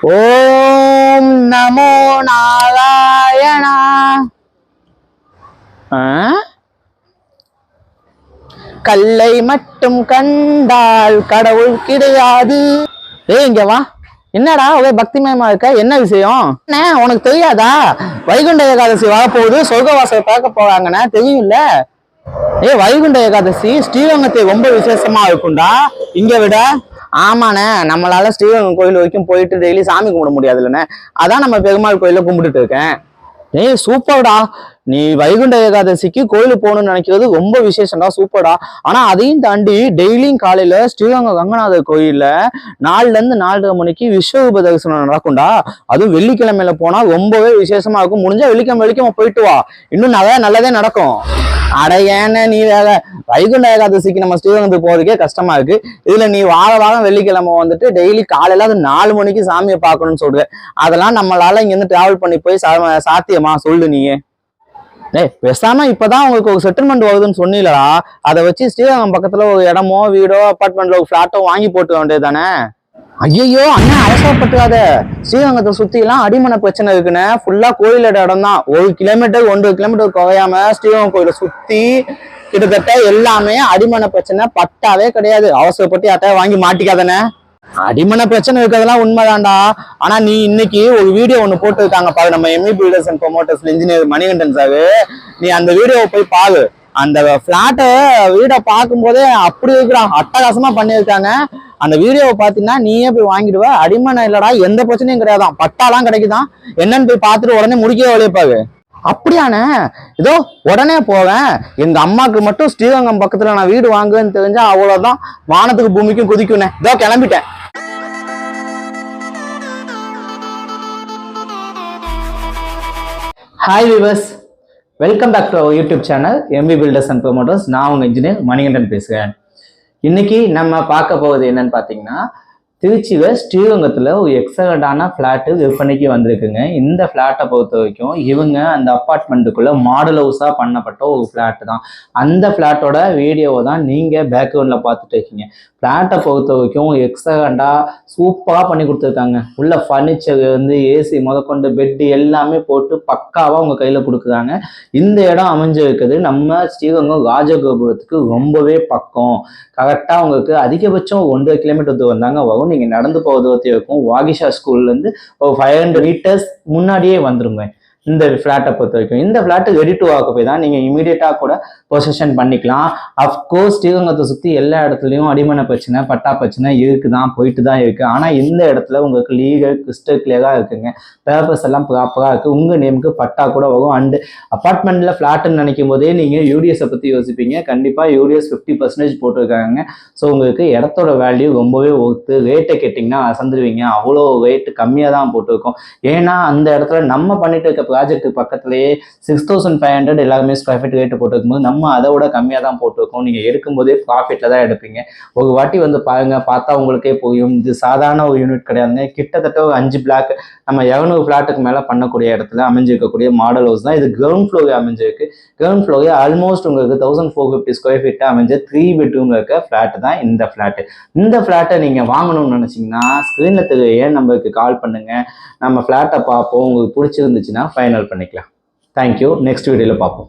ஓம் நமோ நாராயணா. ஆ? கல்லை மட்டும் கண்டால் கடவுள் கிடையாது. ஏ இங்க வா. என்னடா ஒரே பக்திமயமா இருக்க? என்ன விஷயம்? அண்ணே உனக்கு தெரியாதா? வைகுண்ட ஏகாதசி வரப்போகுது. சொர்க்கவாசலை பார்க்க போறாங்கன்னா தெரியும்ல? ஏ வைகுண்ட ஏகாதசி ஸ்ரீரங்கத்தை ரொம்ப விசேஷமா இருக்கும்டா. இங்க விட. ஆமாண்ணே நம்மளால ஸ்ரீரங்கம் கோயில் வரைக்கும் போயிட்டு டெய்லி சாமி கும்பிட முடியாதுல்லண்ணே. அதான் நம்ம பெருமாள் கோயில கும்பிட்டுட்டு இருக்கேன். ஏய் சூப்பர்டா. நீ வைகுண்ட ஏகாதசிக்கு கோயிலுக்கு போகணும்னு நினைக்கிறது ரொம்ப விசேஷம்டா சூப்பர்டா. ஆனா அதையும் தாண்டி டெய்லியும் காலையில ஸ்ரீரங்க கங்கநாதர் கோயில்ல நாலுல இருந்து நாலரை மணிக்கு விஸ்வரூப தரிசனம் நடக்கும்டா. அதுவும் வெள்ளிக்கிழமையில போனா ரொம்பவே விசேஷமா இருக்கும். முடிஞ்சா வெள்ளிக்கிழமை வெள்ளிக்கிழமை போயிட்டு வா. இன்னும் நிறைய நல்லதே நடக்கும். அட நீ வேற வைகுண்ட ஏகாதசிக்கு நம்ம ஸ்ரீரங்கத்துக்கு போறதுக்கே கஷ்டமா இருக்கு. இதுல நீ வார வாரம் வெள்ளிக்கிழமை வந்துட்டு டெய்லி காலையில அது நாலு மணிக்கு சாமியை பார்க்கணும்னு சொல்ற. அதெல்லாம் நம்மளால இங்க இருந்து டிராவல் பண்ணி போய் சா- சாத்தியமா? சொல்லு நீயே. டேய் பேசாம இப்பதான் உங்களுக்கு ஒரு செட்டில்மெண்ட் வருதுன்னு சொன்னீங்களா? அதை வச்சு ஸ்ரீரங்கம் பக்கத்துல ஒரு இடமோ வீடோ அப்பார்ட்மெண்ட்ல ஒரு ஃபிளாட்டோ வாங்கி போட்டு வேண்டியது தானே ஐயோ அண்ணா அவசரப்பட்டுக்காத ஸ்ரீரங்கத்தை சுத்தி எல்லாம் அடிமனை பிரச்சனை இருக்குண்ணே. ஃபுல்லா கோயிலோட இடம் தான். ஒரு கிலோமீட்டர் ஒன்றரை கிலோமீட்டர் குறையாம ஸ்ரீரங்கம் கோயிலை சுத்தி கிட்டத்தட்ட எல்லாமே அடிமனை பிரச்சனை பட்டாவே கிடையாது. அவசரப்பட்டு யார்ட்டையா வாங்கி மாட்டிக்காதனே அடிமனை பிரச்சனை இருக்கிறதெல்லாம் உண்மைதான்டா. ஆனா நீ இன்னைக்கு ஒரு வீடியோ ஒண்ணு போட்டுருக்காங்க பாரு. நம்ம M E builders and promoters engineer Manikandan sir நீ அந்த வீடியோவை போய் பாரு. அந்த பிளாட்டை வீடை பார்க்கும்போதே அப்படி இருக்கிறான். அட்டகாசமா பண்ணியிருக்காங்க. அந்த வீடியோவை பார்த்தீங்கன்னா நீயே போய் வாங்கிடுவ. அடிமனை இல்லடா எந்த பிரச்சனையும் கிடையாதான். பட்டாலாம் கிடைக்குதான். என்னன்னு போய் பார்த்துட்டு உடனே முடிக்கவே வழிப்பாரு அப்படியாண்ணே. இதோ உடனே போவேன். எங்க அம்மாக்கு மட்டும் ஸ்ரீரங்கம் பக்கத்துல நான் வீடு வாங்குவேன்னு தெரிஞ்சா அவ்வளவுதான். வானத்துக்கு பூமிக்கும் குதிக்குனே இதோ கிளம்பிட்டேன். Hi viewers welcome back to our YouTube channel M B builders and promoters நான் உங்கள் இன்ஜினியர் மணிகண்டன் பேசுகிறேன். இன்னைக்கு நம்ம பார்க்க போவது என்னன்னு பார்த்தீங்கன்னா திருச்சியில் ஸ்ரீரங்கத்தில் ஒரு எக்ஸலண்டான ஃப்ளாட்டு விற்பனைக்கு வந்திருக்குங்க. இந்த ஃப்ளாட்டை பொறுத்த வரைக்கும் இவங்க அந்த அப்பார்ட்மெண்ட்டுக்குள்ளே மாடல் ஹவுஸாக பண்ணப்பட்ட ஒரு ஃப்ளாட்டு தான். அந்த ஃப்ளாட்டோட வீடியோவை தான் நீங்கள் பேக்ரவுண்டில் பார்த்துட்டு இருக்கீங்க. ஃப்ளாட்டை பொறுத்த வரைக்கும் எக்ஸலண்டாக சூப்பராக பண்ணி கொடுத்துருக்காங்க. உள்ள ஃபர்னிச்சர் வந்து ஏசி முதற்கொண்டு பெட்டு எல்லாமே போட்டு பக்காவாக உங்கள் கையில் கொடுக்குறாங்க. இந்த இடம் அமைஞ்சிருக்குது நம்ம ஸ்ரீரங்கம் ராஜகோபுரத்துக்கு ரொம்பவே பக்கம். கரெக்டாக உங்களுக்கு அதிகபட்சம் ஒன்றரை கிலோமீட்டர் தூரம் தாங்க வரும். நீங்கள் நடந்து போகிறது தூரத்தில் இருக்கும் வாகிஷா ஸ்கூல்லேருந்து ஒரு ஃபைவ் ஹண்ட்ரட் மீட்டர்ஸ் முன்னாடியே வந்துருங்க. இந்த ஃப்ளாட்டை பொறுத்த வரைக்கும் இந்த ஃப்ளாட்டு ரெடி டு ஆக்குப்பை தான் நீங்கள் இமீடியட்டாக கூட பொசிஷன் பண்ணிக்கலாம். அஃப்கோர்ஸ் ஸ்ரீரங்கத்தை சுற்றி எல்லா இடத்துலையும் அடிமனை பிரச்சனை பட்டா பிரச்சனை இருக்கு தான் போயிட்டு தான் இருக்குது ஆனால் இந்த இடத்துல உங்களுக்கு லீகல் கிறிஸ்டல் கிளியராக இருக்குங்க. பேப்பர்ஸ் எல்லாம் ப்ராப்பராக இருக்குது உங்கள் நேமுக்கு பட்டா கூட வரும். அண்டு அப்பார்ட்மெண்ட்டில் ஃப்ளாட்டுன்னு நினைக்கும் போதே நீங்கள் யூடிஎஸை பற்றி யோசிப்பீங்க. கண்டிப்பாக யூடிஎஸ் ஃபிஃப்டி பர்சன்டேஜ் போட்டிருக்காங்க. ஸோ உங்களுக்கு இடத்தோட வேல்யூ ரொம்பவே ஒத்து ரேட்டை கேட்டிங்கன்னா அசந்துருவீங்க. அவ்வளோ ரேட்டு கம்மியாக தான் போட்டிருக்கோம். ஏன்னா அந்த இடத்துல நம்ம பண்ணிட்டு இருக்க ப்ராஜெக்ட் பக்கத்துலேயே சிக்ஸ் தௌசண்ட் ஃபைவ் ஹண்ட்ரட் எல்லாருமே ஸ்கொயர் ஃபீட் ரேட்டு போட்டுருக்கும் போது நம்ம அதை விட கம்மியாக தான் போட்டிருக்கோம். நீங்கள் எடுக்கும்போதே ப்ராஃபிட்டில் தான் எடுப்பீங்க. ஒரு வாட்டி வந்து பாருங்கள் பார்த்தா உங்களுக்கே புரியும். இது சாதாரண ஒரு யூனிட் கிடையாதுங்க. கிட்டத்தட்ட ஒரு அஞ்சு பிளாக் நம்ம இரநூறு ஃப்ளாட்டுக்கு மேலே பண்ணக்கூடிய இடத்துல அமைஞ்சிருக்கக்கூடிய மாடல் ஹவுஸ் தான். இது கிரவுண்ட் ஃப்ளோரே அமைஞ்சிருக்கு. கிரவுண்ட் ஃப்ளோரே ஆல்மோஸ்ட் உங்களுக்கு தௌசண்ட் ஃபோர் ஃபிஃப்டி ஸ்கொயர் ஃபீட்டாக அமைஞ்ச த்ரீ பெட்ரூமில் இருக்க ஃப்ளாட் தான் இந்த ஃப்ளாட்டு இந்த ஃப்ளாட்டை நீங்கள் வாங்கணும்னு நினச்சிங்கன்னா ஸ்க்ரீனில் தெரிய நம்பருக்கு கால் பண்ணுங்கள் நம்ம ஃப்ளாட்டை பார்ப்போம். உங்களுக்கு பிடிச்சிருந்துச்சுன்னா ஃபைனல் பண்ணிக்கலாம். தேங்க்யூ நெக்ஸ்ட் வீடியோவில் பார்ப்போம்.